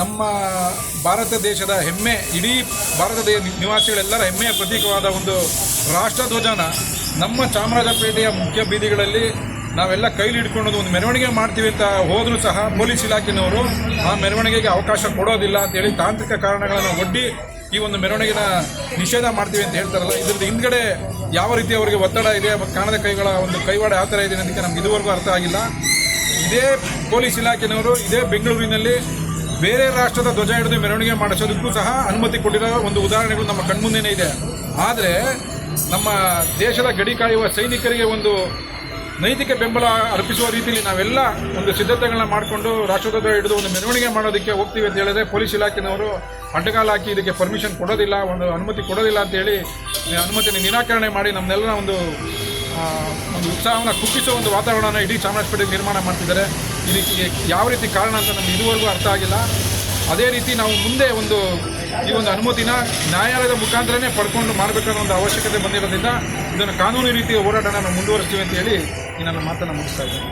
ನಮ್ಮ ಭಾರತ ದೇಶದ ಹೆಮ್ಮೆ, ಇಡೀ ಭಾರತದ ನಿವಾಸಿಗಳೆಲ್ಲರ ಹೆಮ್ಮೆಯ ಪ್ರತೀಕವಾದ ಒಂದು ರಾಷ್ಟ್ರಧ್ವಜನ ನಮ್ಮ ಚಾಮರಾಜಪೇಟೆಯ ಮುಖ್ಯ ಬೀದಿಗಳಲ್ಲಿ ನಾವೆಲ್ಲ ಕೈಲಿ ಹಿಡ್ಕೊಂಡು ಒಂದು ಮೆರವಣಿಗೆ ಮಾಡ್ತೀವಿ ಅಂತ ಹೋದರೂ ಸಹ ಪೊಲೀಸ್ ಇಲಾಖೆನವರು ಆ ಮೆರವಣಿಗೆಗೆ ಅವಕಾಶ ಕೊಡೋದಿಲ್ಲ ಅಂತೇಳಿ ತಾಂತ್ರಿಕ ಕಾರಣಗಳನ್ನು ಒಡ್ಡಿ ಈ ಒಂದು ಮೆರವಣಿಗೆನ ನಿಷೇಧ ಮಾಡ್ತೀವಿ ಅಂತ ಹೇಳ್ತಾರಲ್ಲ, ಇದ್ರದ್ದು ಹಿಂದ್ಗಡೆ ಯಾವ ರೀತಿ ಅವರಿಗೆ ಒತ್ತಡ ಇದೆ ಕಾಣದ ಕೈಗಳ ಒಂದು ಕೈವಾಡ ಯಾವ ಥರ ಇದೆ ಅದಕ್ಕೆ ನಮ್ಗೆ ಇದುವರೆಗೂ ಅರ್ಥ ಆಗಿಲ್ಲ. ಇದೇ ಪೊಲೀಸ್ ಇಲಾಖೆನವರು ಇದೇ ಬೆಂಗಳೂರಿನಲ್ಲಿ ಬೇರೆ ರಾಷ್ಟ್ರದ ಧ್ವಜ ಹಿಡಿದು ಮೆರವಣಿಗೆ ಮಾಡಿಸೋದಕ್ಕೂ ಸಹ ಅನುಮತಿ ಕೊಟ್ಟಿರೋ ಒಂದು ಉದಾಹರಣೆಗಳು ನಮ್ಮ ಕಣ್ಮುಂದೆನೇ ಇದೆ. ಆದರೆ ನಮ್ಮ ದೇಶದ ಗಡಿ ಕಾಯುವ ಸೈನಿಕರಿಗೆ ಒಂದು ನೈತಿಕ ಬೆಂಬಲ ಅರ್ಪಿಸುವ ರೀತಿಯಲ್ಲಿ ನಾವೆಲ್ಲ ಒಂದು ಸಿದ್ಧತೆಗಳನ್ನ ಮಾಡಿಕೊಂಡು ರಾಷ್ಟ್ರಧ್ವಜ ಹಿಡಿದು ಒಂದು ಮೆರವಣಿಗೆ ಮಾಡೋದಕ್ಕೆ ಹೋಗ್ತೀವಿ ಅಂತ ಹೇಳಿದ್ರೆ ಪೊಲೀಸ್ ಇಲಾಖೆನವರು ಅಡ್ಡಗಾಲ ಹಾಕಿ ಇದಕ್ಕೆ ಪರ್ಮಿಷನ್ ಕೊಡೋದಿಲ್ಲ, ಒಂದು ಅನುಮತಿ ಕೊಡೋದಿಲ್ಲ ಅಂತ ಅಂತೇಳಿ ಅನುಮತಿಯನ್ನು ನಿರಾಕರಣೆ ಮಾಡಿ ನಮ್ಮನ್ನೆಲ್ಲ ಒಂದು ಒಂದು ಉತ್ಸಾಹವನ್ನು ಕುಪ್ಪಿಸೋ ಒಂದು ವಾತಾವರಣನ ಇಡೀ ಚಾಮರಾಜಪೇಟೆಗೆ ನಿರ್ಮಾಣ ಮಾಡ್ತಿದ್ದಾರೆ. ಇದಕ್ಕೆ ಯಾವ ರೀತಿ ಕಾರಣ ಅಂತ ನಮ್ಗೆ ಇದುವರೆಗೂ ಅರ್ಥ ಆಗಿಲ್ಲ. ಅದೇ ರೀತಿ ನಾವು ಮುಂದೆ ಒಂದು ಈ ಒಂದು ಅನುಮತಿನ ನ್ಯಾಯಾಲಯದ ಮುಖಾಂತರನೇ ಪಡ್ಕೊಂಡು ಮಾಡಬೇಕಾದ ಒಂದು ಅವಶ್ಯಕತೆ ಬಂದಿರೋದ್ರಿಂದ ಇದನ್ನು ಕಾನೂನು ರೀತಿಯ ಹೋರಾಟನ ನಾವು ಮುಂದುವರಿಸ್ತೀವಿ ಅಂತ ಹೇಳಿ ಈ ನನ್ನ ಮಾತನ್ನು ಮುಗಿಸ್ತಾ ಇದ್ದೀನಿ.